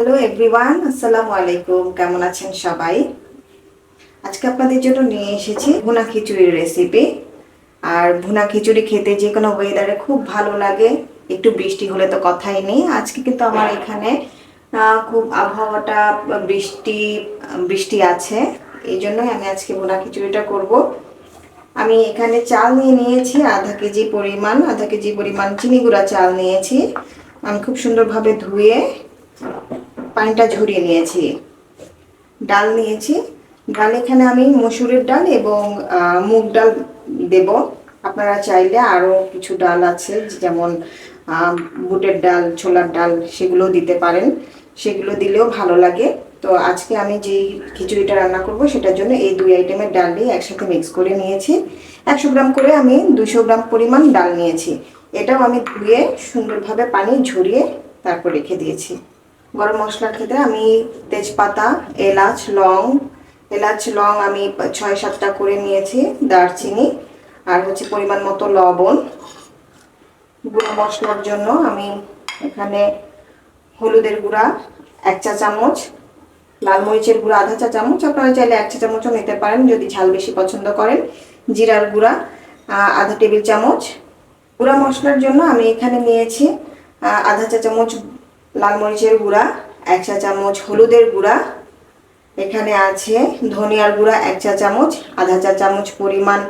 Hello everyone আসসালামু আলাইকুম কেমন আছেন সবাই? আজকে আপনাদের জন্য নিয়ে এসেছি ভুনা খিচুড়ির রেসিপি আর ভুনা খিচুড়ি খেতে যে কোনো ওয়েদারে খুব ভালো লাগে। একটু বৃষ্টি হলে তো কথাই নেই। আজকে কিন্তু আমার এখানে খুব আবহাওয়াটা বৃষ্টি বৃষ্টি আছে। এই জন্যই আমি আজকে ভুনা খিচুড়িটা করব। আমি এখানে চাল নিয়ে নিয়েছি, আধা কেজি পরিমাণ, আধা কেজি পরিমাণ চিনি গুঁড়া চাল নিয়েছি। আমি খুব সুন্দরভাবে ধুয়ে পানিটা ঝরিয়ে নিয়েছি। ডাল নিয়েছি। ডাল এখানে আমি মসুরের ডাল এবং মুগ ডাল দেব। আপনারা চাইলে আরও কিছু ডাল আছে, যেমন বুটের ডাল, ছোলার ডাল, সেগুলো দিতে পারেন। সেগুলো দিলেও ভালো লাগে। তো আজকে আমি যেই খিচুড়িটা রান্না করব, সেটার জন্য এই দুই আইটেমের ডাল দিয়ে একসাথে মিক্স করে নিয়েছি। একশো গ্রাম করে আমি দুশো গ্রাম পরিমাণ ডাল নিয়েছি। এটাও আমি ধুয়ে সুন্দরভাবে পানি ঝরিয়ে তারপর রেখে দিয়েছি। গরম মশলা খেতে আমি তেজপাতা, এলাচ, লং। এলাচ, লং আমি ছয় সাতটা করে নিয়েছি দারচিনি আর হচ্ছে পরিমাণ মতো লবণ। গুঁড়ো মশলার জন্য আমি এখানে হলুদের গুঁড়া এক চা চামচ, লাল মরিচের গুঁড়া আধা চা চামচ। আপনারা চাইলে এক চা চামচও নিতে পারেন যদি ঝাল বেশি পছন্দ করেন। জিরার গুঁড়া আধা টেবিল চামচ। গুঁড়া মশলার জন্য আমি এখানে নিয়েছি আধা চা চামচ লাল মরিচের গুঁড়া, এক চা চামচ হলুদের গুঁড়া। এখানে আছে ধনিয়ার গুঁড়া, এক চা চামচ, আধা চা চামচ পরিমাণ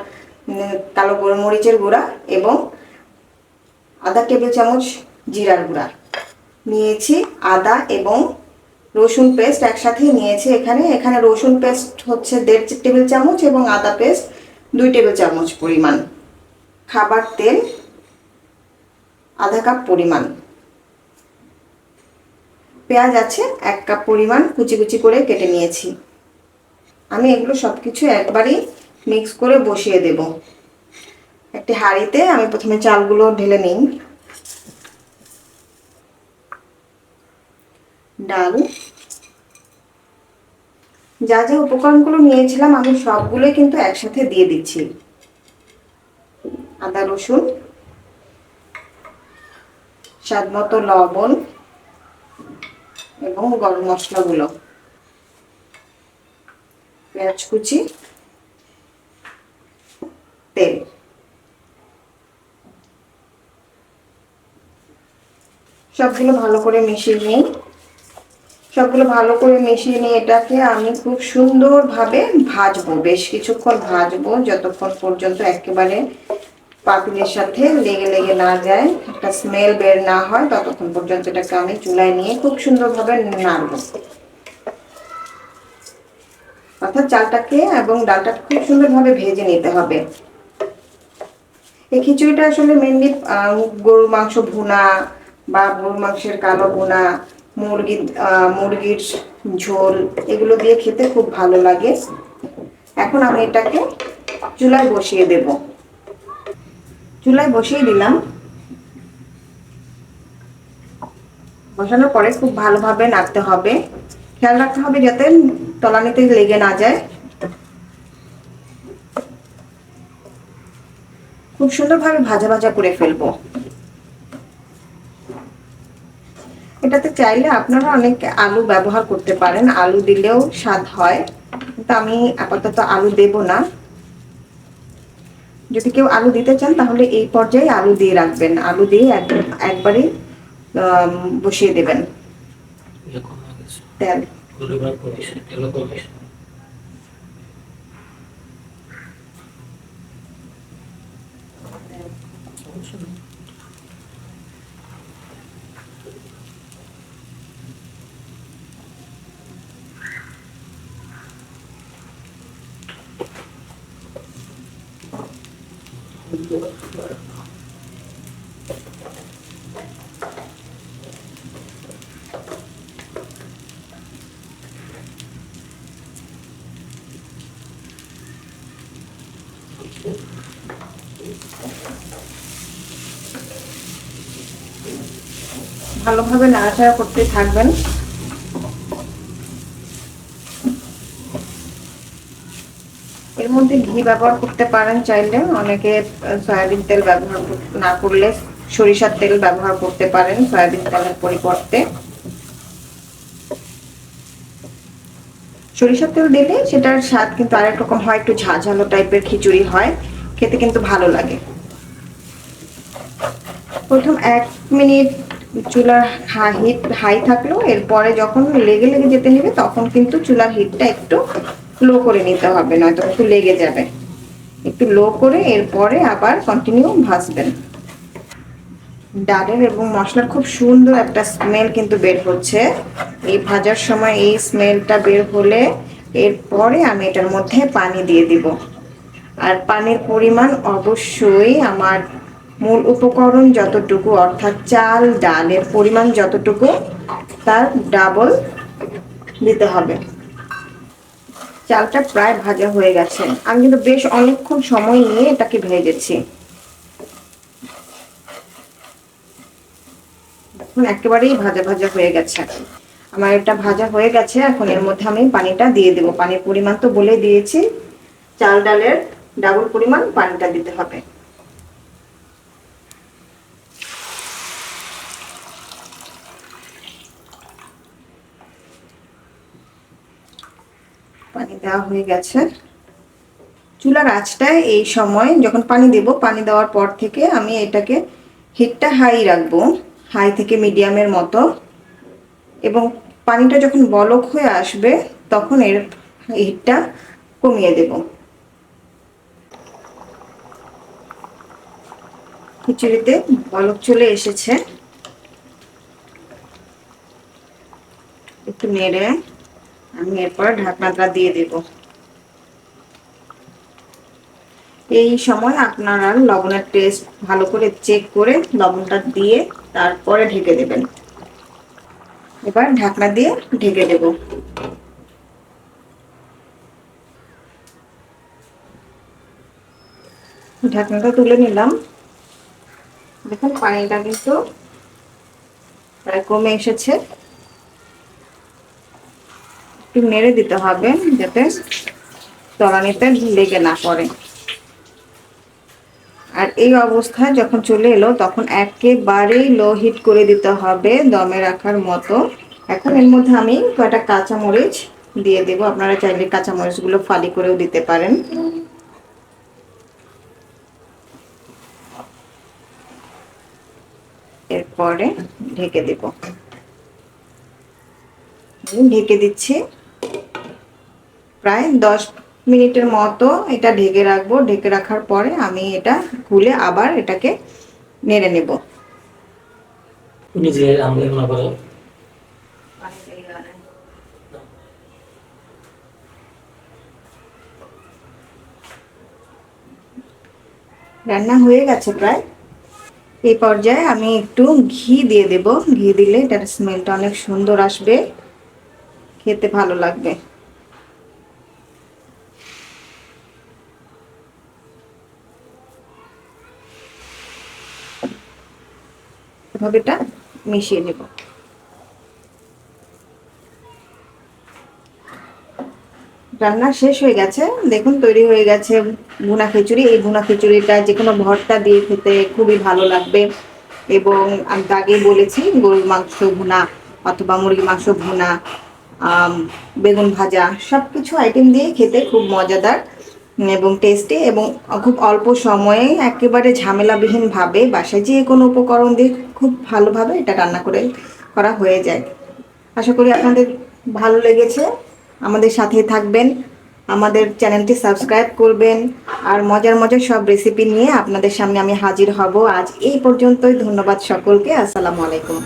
কালো গোলমরিচের গুঁড়া এবং আধা টেবিল চামচ জিরার গুঁড়া। নিয়েছি আদা এবং রসুন পেস্ট একসাথে নিয়েছি এখানে। এখানে রসুন পেস্ট হচ্ছে দেড় টেবিল চামচ এবং আদা পেস্ট দুই টেবিল চামচ পরিমাণ। খাবার তেল আধা কাপ পরিমাণ। পেঁয়াজ আছে, এক কাপ পরিমাণ কুচি কুচি করে কেটে নিয়েছি। আমি এগুলো সব কিছু একবারই মিক্স করে বসিয়ে দেব। একটি হাঁড়িতে আমি প্রথমে চালগুলো ঢেলে নিই। ডাল। যা যা উপকরণগুলো নিয়েছিলাম আমি সবগুলোই কিন্তু একসাথে দিয়ে দিচ্ছি। আদা রসুন স্বাদ মতো লবণ এবং গরম মশলাগুলো। পেঁয়াজ কুচি, তেল। সবগুলো ভালো করে মিশিয়ে নিই। সবগুলো ভালো করে মিশিয়ে নিয়ে এটাকে আমি খুব সুন্দরভাবে ভাজবো, বেশ কিছুক্ষণ ভাজবো, যতক্ষণ পর্যন্ত একেবারে পাতিলের সাথে লেগে লেগে না যায় একটা স্মেল বের না হয় ততক্ষণ পর্যন্ত এটাকে আমি চুলায় নিয়ে খুব সুন্দরভাবে নাড়বো। অর্থাৎ চালটাকে এবং ডালটা খুব সুন্দরভাবে ভেজে নিতে হবে। এই খিচুড়িটা আসলে মেনলি গরুর মাংস ভুনা বা গরুর মাংসের কালো ভুনা মুরগি আহ, মুরগির ঝোল এগুলো দিয়ে খেতে খুব ভালো লাগে। এখন আমি এটাকে চুলায় বসিয়ে দেব। চুলায় বসিয়ে দিলাম। বসানোর পরে খুব ভালোভাবে নাড়তে হবে। খেয়াল রাখতে হবে যাতে তলানিতে লেগে না যায়। খুব সুন্দরভাবে ভাজা ভাজা করে ফেলব। এটাতে চাইলে আপনারা অনেক আলু ব্যবহার করতে পারেন। আলু দিলেও স্বাদ হয়। কিন্তু আমি আপাতত আলু দেব না। যদি কেউ আলু দিতে চান তাহলে এই পর্যায়ে আলু দিয়ে রাখবেন। আলু দিয়ে এক- একবারে বসিয়ে দেবেন। তেল। Thank কমিশন ভালোভাবে নাড়াচাড়া করতে থাকবেন। মধ্যে ঘি ব্যবহার করতে পারেন চাইলে। অনেকে সয়াবিন তেল ব্যবহার না করলে সরিষার তেল ব্যবহার করতে পারেন সয়াবিন তেলের পরিবর্তে। সরিষার তেল দিলে সেটার স্বাদ কিন্তু আরেক রকম হয়, একটু ঝাঁঝালো টাইপের খিচুড়ি হয়। খেতে কিন্তু ভালো লাগে। প্রথম এক মিনিট চুলার হিট হাই থাকল। এরপরে যখন লেগে লেগে যেতে নেবে তখন কিন্তু চুলার হিটটা একটু লো করে নিতে হবে, নয়তো একটু লেগে যাবে। একটু লো করে এরপরে আবার কন্টিনিউ ভাজবেন। ডালের এবং মশলার খুব সুন্দর একটা স্মেল কিন্তু বের হচ্ছে। এই ভাজার সময় এই স্মেলটা বের হলে এরপরে আমি এটার মধ্যে পানি দিয়ে দিব। আর পানির পরিমাণ অবশ্যই আমার মূল উপকরণ যতটুকু, অর্থাৎ চাল, ডালের পরিমাণ যতটুকু, তার ডাবল দিতে হবে। চালটা প্রায় ভাজা হয়ে গেছে। আমি কিন্তু বেশ অনেকক্ষণ সময় নিয়ে এটাকে ভেজেছি। এখন একেবারেই ভাজা ভাজা হয়ে গেছে। আমার এটা ভাজা হয়ে গেছে, এখন এর মধ্যে আমি পানিটা দিয়ে দেবো। পানির পরিমাণ তো বলে দিয়েছি, চাল ডালের ডাবল পরিমাণ পানিটা দিতে হবে। পানি দেওয়া হয়ে গেছে। চুলার আঁচটায় এই সময় যখন পানি দেব, পানি দেওয়ার পর থেকে আমি এটাকে হিটটা হাই রাখব হাই থেকে মিডিয়ামের মতো। এবং পানিটা যখন বলক হয়ে আসবে, তখন এর হিটটা কমিয়ে দেব। খিচুড়িতে বলক চলে এসেছে। একটু নেড়ে। এরপর ঢাকনাটা দিয়ে দেব। এই সময় আপনারা লবণের টেস্ট ভালো করে চেক করে লবণটা দিয়ে তারপরে ঢেকে দেবেন। এবার ঢাকনা দিয়ে ঢেকে দেব। ঢাকনাটা তুলে নিলাম। দেখুন পানিটা কিন্তু প্রায় কমে এসেছে। একটু নেড়ে দিতে হবে যাতে তলানিতে লেগে না পড়ে। আর এই অবস্থায় যখন চলে এলো, তখন একেবারেই লো হিট করে দিতে হবে দমে রাখার মতো। এখন এর মধ্যে আমি কয়টা কাঁচামরিচ দিয়ে দেব। আপনারা চাইলে কাঁচামরিচগুলো ফালি করেও দিতে পারেন। এরপরে ঢেকে দেব। ঢেকে দিচ্ছি। প্রায় দশ মিনিটের মতো এটা ঢেকে রাখব। ঢেকে রাখার পরে আমি এটা খুলে আবার এটাকে নেড়ে নেব। নিজে রান্না হয়ে গেছে প্রায়। এই পর্যায়ে আমি একটু ঘি দিয়ে দেব। ঘি দিলে এটার স্মেলটা অনেক সুন্দর আসবে। খেতে ভালো লাগবে। এটা মিশিয়ে নেব। রান্না শেষ হয়ে গেছে। দেখুন, তৈরি হয়ে গেছে ভুনা খিচুড়ি। এই ভুনা খিচুড়িটা যে কোনো ভর্তা দিয়ে খেতে খুবই ভালো লাগবে। এবং আমি তো আগেই বলেছি, গরুর মাংস ভুনা অথবা মুরগি মাংস ভুনা বেগুন ভাজা সব কিছু আইটেম দিয়ে খেতে খুব মজাদার। এবং টেস্টি এবং খুব অল্প সময়ে একেবারে ঝামেলাবিহীনভাবে বাসায় যে কোনো উপকরণ দিয়ে খুব ভালোভাবে এটা রান্না করে করা হয়ে যায়। আশা করি আপনাদের ভালো লেগেছে। আমাদের সাথে থাকবেন, আমাদের চ্যানেলটি সাবস্ক্রাইব করবেন, আর মজার মজার সব রেসিপি নিয়ে আপনাদের সামনে আমি হাজির হব। আজ এই পর্যন্তই, ধন্যবাদ সকলকে, আসসালামু আলাইকুম।